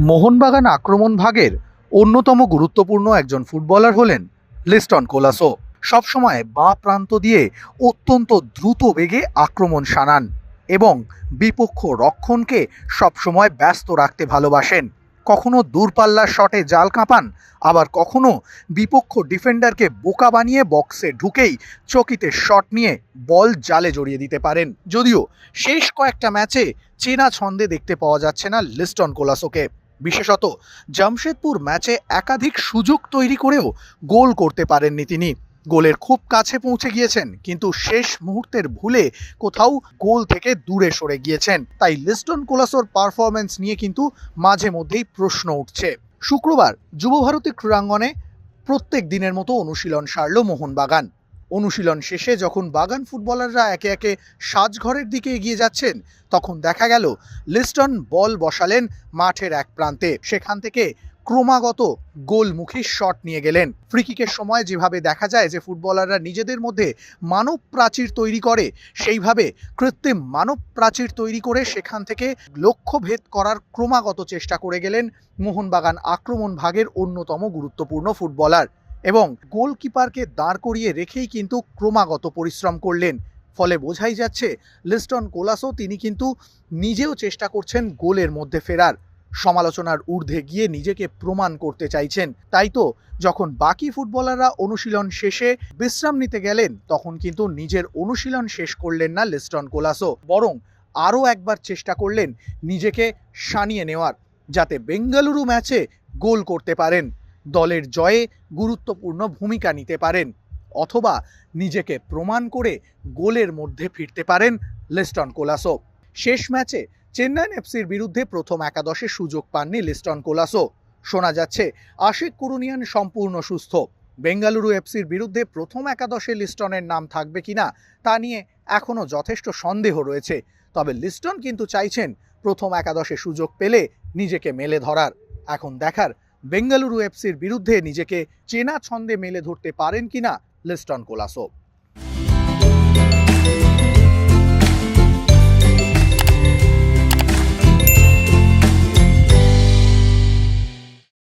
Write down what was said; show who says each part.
Speaker 1: মোহনবাগান আক্রমণ ভাগের অন্যতম গুরুত্বপূর্ণ একজন ফুটবলার হলেন লিস্টন কোলাসো। সবসময় বাঁ প্রান্ত দিয়ে অত্যন্ত দ্রুত বেগে আক্রমণ সানান এবং বিপক্ষ রক্ষণকে সবসময় ব্যস্ত রাখতে ভালোবাসেন। কখনো দূরপাল্লার শটে জাল কাঁপান, আবার কখনো বিপক্ষ ডিফেন্ডারকে বোকা বানিয়ে বক্সে ঢুকেই চকিতে শট নিয়ে বল জালে জড়িয়ে দিতে পারেন। যদিও শেষ কয়েকটা ম্যাচে চেনা ছন্দে দেখতে পাওয়া যাচ্ছে না লিস্টন কোলাসোকে। বিশেষত জামশেদপুর ম্যাচে একাধিক সুযোগ তৈরি করেও গোল করতে পারেননি তিনি। গোলের খুব কাছে পৌঁছে গিয়েছেন, কিন্তু শেষ মুহূর্তের ভুলে কোথাও গোল থেকে দূরে সরে গিয়েছেন। তাই লিস্টন কোলাসোর পারফরমেন্স নিয়ে কিন্তু মাঝে মধ্যেই প্রশ্ন উঠছে। শুক্রবার যুবভারতী ক্রীড়াঙ্গনে প্রত্যেক দিনের মতো অনুশীলন সারল মোহনবাগান। অনুশীলন শেষে যখন বাগান ফুটবলাররা একে একে সাজঘরের দিকে এগিয়ে যাচ্ছেন, তখন দেখা গেল লিস্টন বল বসালেন মাঠের এক প্রান্তে। সেখান থেকে ক্রমাগত গোলমুখী শট নিয়ে গেলেন। ফ্রিকিকের সময় যেভাবে দেখা যায় যে ফুটবলাররা নিজেদের মধ্যে মানব প্রাচীর তৈরি করে, সেইভাবে কৃত্রিম মানব প্রাচীর তৈরি করে সেখান থেকে লক্ষ্যভেদ করার ক্রমাগত চেষ্টা করে গেলেন মোহনবাগান আক্রমণ ভাগের অন্যতম গুরুত্বপূর্ণ ফুটবলার। এবং গোলকিপারকে দাঁড় করিয়ে রেখেই কিন্তু ক্রমাগত পরিশ্রম করলেন। ফলে বোঝাই যাচ্ছে, লিস্টন কোলাসও তিনি কিন্তু নিজেও চেষ্টা করছেন গোলের মধ্যে ফেরার। সমালোচনার ঊর্ধ্বে গিয়ে নিজেকে প্রমাণ করতে চাইছেন। তাই তো, যখন বাকি ফুটবলাররা অনুশীলন শেষে বিশ্রাম নিতে গেলেন, তখন কিন্তু নিজের অনুশীলন শেষ করলেন না লিস্টন কোলাসো বরং আরও একবার চেষ্টা করলেন নিজেকে সানিয়ে নেওয়ার, যাতে বেঙ্গালুরু ম্যাচে গোল করতে পারেন। দলের জয়ে গুরুত্বপূর্ণ ভূমিকা নিতে পারেন অথবা নিজেকে প্রমাণ করে গোলের মধ্যে ফিরতে পারেন লিস্টন কোলাসো। শেষ ম্যাচে চেন্নাইন এফসির বিরুদ্ধে প্রথম একাদশে সুযোগ পাননি লিস্টন কোলাসো। শোনা যাচ্ছে, আশিক কুরুনিয়ান সম্পূর্ণ সুস্থ। বেঙ্গালুরু এফসির বিরুদ্ধে প্রথম একাদশে লিস্টনের নাম থাকবে কিনা তা নিয়ে এখনও যথেষ্ট সন্দেহ রয়েছে। তবে লিস্টন কিন্তু চাইছেন প্রথম একাদশে সুযোগ পেলে নিজেকে মেলে ধরার। এখন দেখার বেঙ্গালুরু এফসির বিরুদ্ধে নিজেকে চেনা ছন্দে মেলে ধরতে পারেন কিনা লিস্টন কোলাসো